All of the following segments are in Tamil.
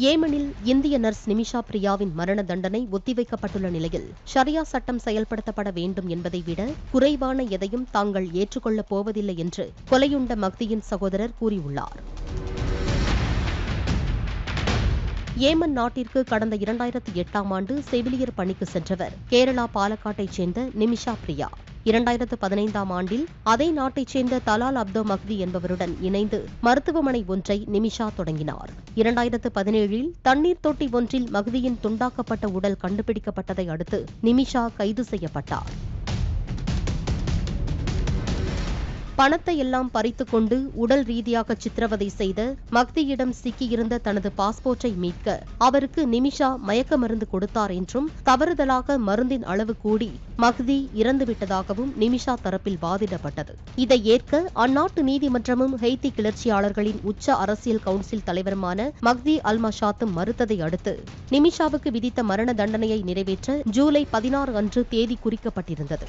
ஏமனில் இந்திய நர்ஸ் நிமிஷா பிரியாவின் மரண தண்டனை ஒத்திவைக்கப்பட்டுள்ள நிலையில் ஷரியா சட்டம் செயல்படுத்தப்பட வேண்டும் என்பதை விட குறைவான எதையும் தாங்கள் ஏற்றுக்கொள்ளப் போவதில்லை என்று கொலையுண்ட மக்தியின் சகோதரர் கூறியுள்ளார். ஏமன் நாட்டிற்கு கடந்த இரண்டாயிரத்தி எட்டாம் ஆண்டு செவிலியர் பணிக்கு சென்றவர் கேரளா பாலக்காட்டைச் சேர்ந்த நிமிஷா பிரியா. இரண்டாயிரத்து பதினைந்தாம் ஆண்டில் அதே நாட்டைச் சேர்ந்த தலால் அப்தோ மக்தி என்பவருடன் இணைந்து மருத்துவமனை ஒன்றை நிமிஷா தொடங்கினார். இரண்டாயிரத்து பதினேழில் தண்ணீர் தொட்டி ஒன்றில் மக்தியின் துண்டாக்கப்பட்ட உடல் கண்டுபிடிக்கப்பட்டதை அடுத்து நிமிஷா கைது செய்யப்பட்டார். பணத்தை எல்லாம் பறித்துக் கொண்டு உடல் ரீதியாக சித்திரவதை செய்த மக்தியிடம் சிக்கியிருந்த தனது பாஸ்போர்ட்டை மீட்க அவருக்கு நிமிஷா மயக்க மருந்து கொடுத்தார் என்றும் தவறுதலாக மருந்தின் அளவு கூடி மக்தி இறந்துவிட்டதாகவும் நிமிஷா தரப்பில் வாதிடப்பட்டது. இதை ஏற்க அந்நாட்டு நீதிமன்றமும் ஹெய்தி கிளர்ச்சியாளர்களின் உச்ச அரசியல் கவுன்சில் தலைவருமான மக்தி அல்மஷாத்தும் மறுத்ததை அடுத்து நிமிஷாவுக்கு விதித்த மரண தண்டனையை நிறைவேற்ற ஜூலை பதினாறு அன்று தேதி குறிக்கப்பட்டிருந்தது.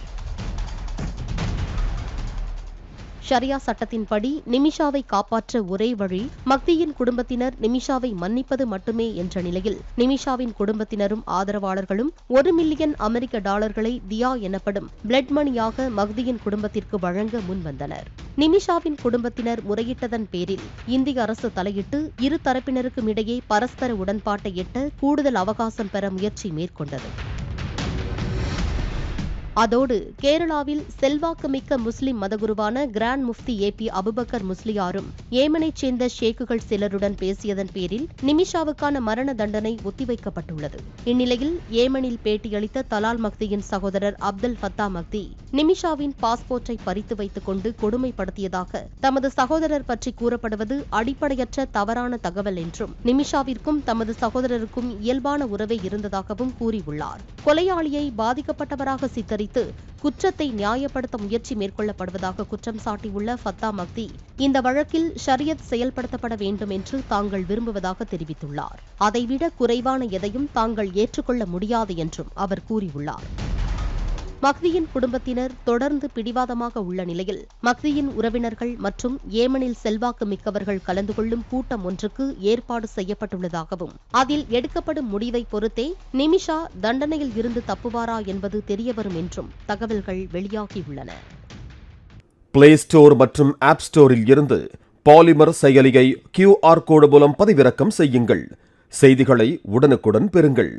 ஷரியா சட்டத்தின்படி நிமிஷாவை காப்பாற்ற ஒரே வழி மக்தியின் குடும்பத்தினர் நிமிஷாவை மன்னிப்பது மட்டுமே என்ற நிலையில் நிமிஷாவின் குடும்பத்தினரும் ஆதரவாளர்களும் ஒரு மில்லியன் அமெரிக்க டாலர்களை தியா எனப்படும் பிளட் மணியாக மக்தியின் குடும்பத்திற்கு வழங்க முன்வந்தனர். நிமிஷாவின் குடும்பத்தினர் முறையிட்டதன் பேரில் இந்திய அரசு தலையிட்டு இரு தரப்பினருக்கும் இடையே பரஸ்பர உடன்பாட்டை எட்ட கூடுதல் அவகாசம் பெற முயற்சி மேற்கொண்டது. அதோடு கேரளாவில் செல்வாக்குமிக்க முஸ்லிம் மதகுருவான கிராண்ட் முஃப்தி ஏ பி அபுபக்கர் முஸ்லியாரும் ஏமனைச் சேர்ந்த ஷேக்குகள் சிலருடன் பேசியதன் பேரில் நிமிஷாவுக்கான மரண தண்டனை ஒத்திவைக்கப்பட்டுள்ளது. இந்நிலையில் ஏமனில் பேட்டியளித்த தலால் மக்தியின் சகோதரர் அப்துல் ஃபத்தா மக்தி நிமிஷாவின் பாஸ்போர்ட்டை பறித்து வைத்துக் கொண்டு கொடுமைப்படுத்தியதாக தமது சகோதரர் பற்றி கூறப்படுவது அடிப்படையற்ற தவறான தகவல் என்றும் நிமிஷாவிற்கும் தமது சகோதரருக்கும் இயல்பான உறவே இருந்ததாகவும் கூறியுள்ளார். கொலையாளியை பாதிக்கப்பட்டவராக வைத்து குற்றத்தை நியாயப்படுத்த முயற்சி மேற்கொள்ளப்படுவதாக குற்றம் சாட்டியுள்ள ஃபத்தா மக்தி இந்த வழக்கில் ஷரியத் செயல்படுத்தப்பட வேண்டும் என்று தாங்கள் விரும்புவதாக தெரிவித்துள்ளார். அதைவிட குறைவான எதையும் தாங்கள் ஏற்றுக்கொள்ள முடியாது என்றும் அவர் கூறியுள்ளார். மக்தியின் குடும்பத்தினர் தொடர்ந்து பிடிவாதமாக உள்ள நிலையில் மக்தியின் உறவினர்கள் மற்றும் ஏமனில் செல்வாக்கு மிக்கவர்கள் கலந்து கொள்ளும் கூட்டம் ஒன்றுக்கு ஏற்பாடு செய்யப்பட்டுள்ளதாகவும் அதில் எடுக்கப்படும் முடிவை பொறுத்தே நிமிஷா தண்டனையில் இருந்து தப்புவாரா என்பது தெரியவரும் என்றும் தகவல்கள் வெளியாகியுள்ளன. பிளே ஸ்டோர் மற்றும் ஆப் ஸ்டோரில் இருந்து பாலிமர் செயலியை கியூஆர் கோடு மூலம் பதிவிறக்கம் செய்யுங்கள். செய்திகளை உடனுக்குடன் பெறுங்கள்.